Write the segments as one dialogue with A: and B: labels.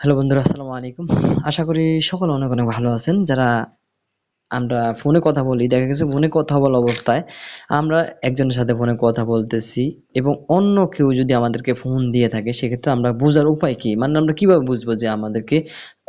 A: Hello বন্ধুরা আসসালামু আলাইকুম। আশা করি সকলে অনেক অনেক ভালো আছেন। যারা আমরা ফোনে কথা বলি, দেখা গেছে ফোনে কথা বলা অবস্থায় আমরা একজনের সাথে ফোনে কথা বলতেছি এবং অন্য কেউ যদি আমাদেরকে ফোন দিয়ে থাকে, সেক্ষেত্রে আমরা বোঝার উপায় কি? মানে আমরা কীভাবে বুঝব যে আমাদেরকে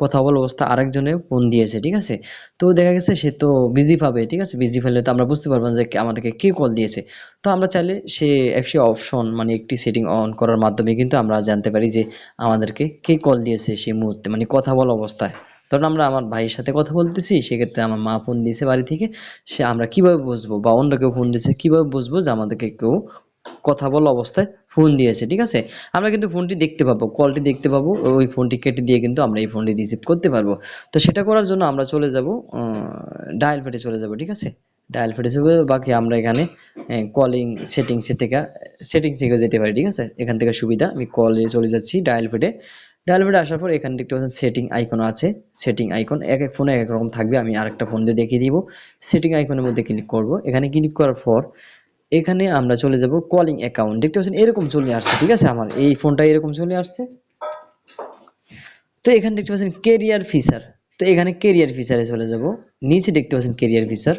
A: কথা বলা অবস্থা আরেকজনে ফোন দিয়েছে, ঠিক আছে? তো দেখা গেছে সে তো বিজি পাবে ঠিক আছে? বিজি ফেলে তো আমরা বুঝতে পারব না যে আমাদেরকে কে কল দিয়েছে। তো আমরা চাইলে সে একটি অপশন মানে একটি সেটিং অন করার মাধ্যমে কিন্তু আমরা জানতে পারি যে আমাদেরকে কে কল দিয়েছে সেই মুহূর্তে মানে কথা বলা অবস্থায়। ধরুন আমরা আমার ভাইয়ের সাথে কথা বলতেছি, সেক্ষেত্রে আমার মা ফোন দিয়েছে বাড়ি থেকে, সে আমরা কীভাবে বুঝব বা অন্য কেউ ফোন দিয়েছে কীভাবে বুঝব যে আমাদেরকে কেউ কথা বলা অবস্থায় ফোন দিয়েছে, ঠিক আছে? আমরা কিন্তু ফোনটি দেখতে পাবো কলটি দেখতে পাবো, ওই ফোনটি কেটে দিয়ে কিন্তু আমরা এই ফোনটি রিসিভ করতে পারব। তো সেটা করার জন্য আমরা চলে যাব ডায়াল পেটে চলে যাব, ঠিক আছে? ডায়াল পেটে চলে বাকি আমরা এখানে কলিং সেটিংসের থেকে সেটিং থেকে যেতে পারি, ঠিক আছে? এখান থেকে সুবিধা, আমি কলে চলে যাচ্ছি ডায়াল পেটে ডায়াল পেটে আসার পর এখানে দেখতে পাচ্ছেন সেটিং আইকন আছে। সেটিং আইকন এক এক ফোনে এক এক রকম থাকবে। আমি আরেকটা ফোন দিয়ে দেখিয়ে দিব। সেটিং আইকনের মধ্যে ক্লিক করব। এখানে ক্লিক করার পর এখানে আমরা চলে যাব কলিং অ্যাকাউন্ট দেখতে পাচ্ছেন এরকম চলে আসছে, ঠিক আছে? আমার এই ফোনটা এরকম চলে আসছে। তো এখানে দেখতে পাচ্ছেন কেরিয়ার ফিচার তো এখানে কেরিয়ার ফিচারে চলে যাব। নিচে দেখতে পাচ্ছেন কেরিয়ার ফিচার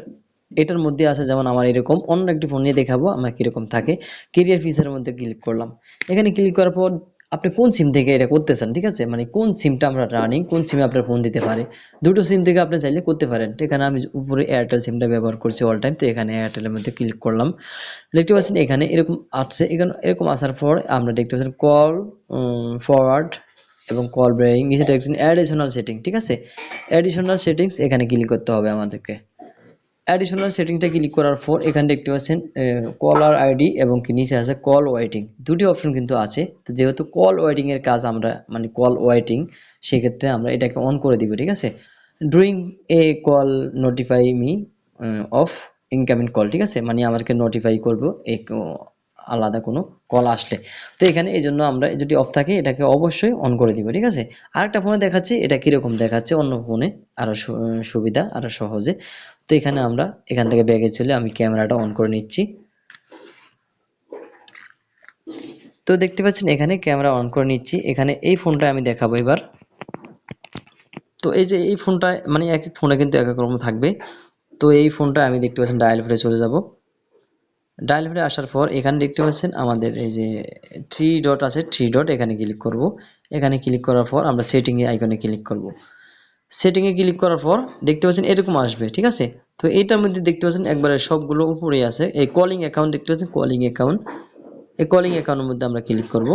A: এটার মধ্যে আছে যেমন আমার এরকম। অন্য একটি ফোন নিয়ে দেখাবো আমার কীরকম থাকে। কেরিয়ার ফিচারের মধ্যে ক্লিক করলাম। এখানে ক্লিক করার পর আপনি কোন সিম থেকে এটা করতে চান ঠিক আছে? মানে কোন সিমটা আমরা রানিং কোন সিমে আপনার ফোন দিতে পারে? দুটো সিম থেকে আপনি চাইলে করতে পারেন। এখানে আমি উপরে এয়ারটেল সিমটা ব্যবহার করছি অল টাইম তো এখানে এয়ারটেলের মধ্যে ক্লিক করলাম। দেখতে পাচ্ছেন এখানে এরকম আসছে এখানে এরকম আসার পর আমরা দেখতে পাচ্ছেন কল ফরওয়ার্ড এবং কল ব্রেকিং নিচে দেখছেন অ্যাডিশনাল সেটিং ঠিক আছে? অ্যাডিশনাল সেটিংস এখানে ক্লিক করতে হবে আমাদেরকে। অ্যাডিশনাল সেটিংটা ক্লিক করার পর, এখানে দেখতে পাচ্ছেন কলার আইডি এবং কি নিচে আছে কল ওয়েটিং দুটি অপশন কিন্তু আছে। তো যেহেতু কল ওয়েটিংয়ের কাজ আমরা মানে কল ওয়েটিং সেক্ষেত্রে আমরা এটাকে অন করে দিব, ঠিক আছে? Doing a call notify me of incoming call ঠিক আছে? মানে আমাকে নোটিফাই করব এই আলাদা কোনো কল আসলে। তো এখানে এই জন্য আমরা যদি অফ থাকে, এটাকে অবশ্যই অন করে দিব, ঠিক আছে? আরেকটা ফোনে দেখাচ্ছি, এটা কীরকম দেখাচ্ছে? অন্য ফোনে আরও সুবিধা আরও সহজে। তো এখানে আমরা এখান থেকে ব্যাগে চলে আমি ক্যামেরাটা অন করে নিচ্ছি। তো দেখতে পাচ্ছেন, এখানে ক্যামেরা অন করে নিচ্ছি। এখানে এই ফোনটা আমি দেখাবো এবার। তো এই যে এই ফোনটা মানে এক ফোনে কিন্তু এক এক থাকবে। তো এই ফোনটা আমি দেখতে পাচ্ছেন ডায়াল ফিরে চলে যাব। ডায়াল ফিরে আসার পর এখানে দেখতে পাচ্ছেন আমাদের এই যে থ্রি ডট আছে থ্রি ডট এখানে ক্লিক করব। এখানে ক্লিক করার পর আমরা সেটিংয়ে আইকনে ক্লিক করব। সেটিংয়ে ক্লিক করার পর দেখতে পাচ্ছেন এরকম আসবে, ঠিক আছে? তো এইটার মধ্যে দেখতে পাচ্ছেন একবারে সবগুলো উপরেই আছে। এই কলিং অ্যাকাউন্ট দেখতে পাচ্ছেন কলিং অ্যাকাউন্ট এই কলিং অ্যাকাউন্টের মধ্যে আমরা ক্লিক করব।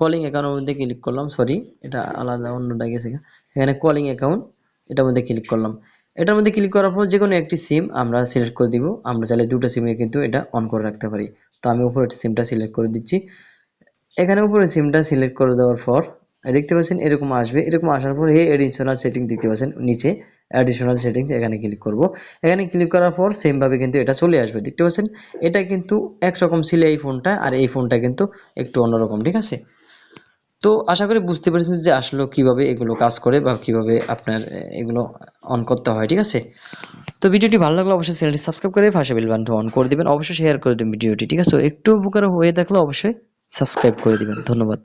A: কলিং অ্যাকাউন্টের মধ্যে ক্লিক করলাম সরি এটা আলাদা, অন্যটা গেছে এখানে কলিং অ্যাকাউন্ট এটার মধ্যে ক্লিক করলাম। এটার মধ্যে ক্লিক করার পর যে কোনো একটি সিম আমরা সিলেক্ট করে দিব। আমরা চাইলে দুটো সিমে কিন্তু এটা অন করে রাখতে পারি। তো আমি উপরে সিমটা সিলেক্ট করে দিচ্ছি। এখানে উপরে সিমটা সিলেক্ট করে দেওয়ার পর, দেখতে পাচ্ছেন এরকম আসবে। এরকম আসার পর এই অ্যাডিশনাল সেটিং দেখতে পাচ্ছেন। নিচে অ্যাডিশনাল সেটিংস এখানে ক্লিক করব। এখানে ক্লিক করার পর সেমভাবে কিন্তু এটা চলে আসবে। দেখতে পাচ্ছেন? এটা কিন্তু একরকম ছিল এই ফোনটা আর এই ফোনটা কিন্তু একটু অন্যরকম, ঠিক আছে? তো আশা করি বুঝতে পেরেছেন যে আসলে কীভাবে এগুলো কাজ করে বা কীভাবে আপনার এগুলো অন করতে হয়, ঠিক আছে? তো ভিডিওটি ভালো লাগলে অবশ্যই চ্যানেলটি সাবস্ক্রাইব করে পাশে বেল অন করে দিবেন। অবশ্যই শেয়ার করে দেবেন ভিডিওটি, ঠিক আছে? একটু উপকার হয়ে থাকলে অবশ্যই সাবস্ক্রাইব করে দিবেন। ধন্যবাদ।